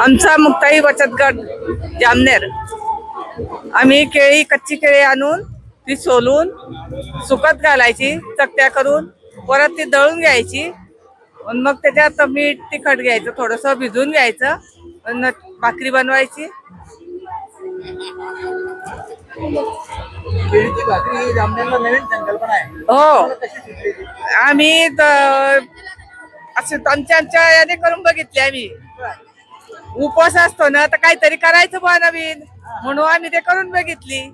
आमचा मुक्ताई बचत गट जामनेर. आम्ही केळी कच्ची केळी आणून ती सोलून सुकत घालायची चकत्या करून परत ती दळून घ्यायची. मग त्याच्यात मीठ तिखट घ्यायचं थोडस भिजून घ्यायचं भाकरी बनवायची. ही? आम्ही असे आमच्या आमच्या याने करून बघितले आम्ही. उपवास असतो ना तर काहीतरी करायचं बा नवीन. म्हणून आम्ही ते करून बघितली.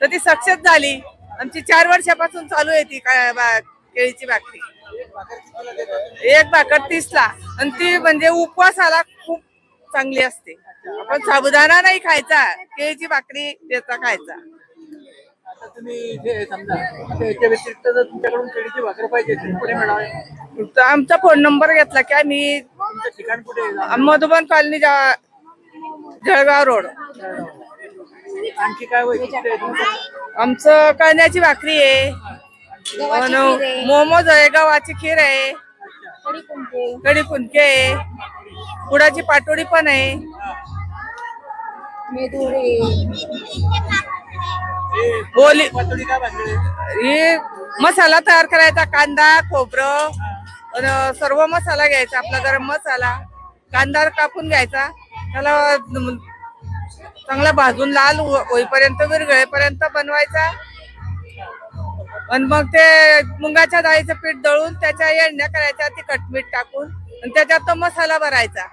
तर ती सक्सेस झाली. आमची चार वर्षापासून चालू आहे ती काय बा- केळीची भाकरी. एक भाकर भाकर तीसला. आणि ती म्हणजे उपवासाला खूप चांगली असते. आपण साबुदाणा नाही खायचा केळीची भाकरी त्याचा खायचा. आमचा फोन नंबर घेतला की आम्ही ठिकाण कुठे आहे? मधुबन कॉलनी जा- जळगाव रोड. आणखी काय वैशिष्ट्य आहे तुमचं? आमचं कळण्याची भाकरी आहे. मोमोज आहे. गव्हाची खीर आहे. कढी कुंके आहे. गुडाची पाटोडी पण आहे. बोली पातळी काय भाकरी आहे? ही मसाला तयार करायचा कांदा खोबरं सर्व मसाला घ्यायचा आपला गरम मसाला कांदा कापून घ्यायचा त्याला चांगला भाजून लाल हो, होईपर्यंत विरघळेपर्यंत बनवायचा. आणि मग ते मुंगाच्या डाळीचं पीठ दळून त्याच्या येण्या करायच्या तिखट मीठ टाकून आणि त्याच्यात तो मसाला भरायचा.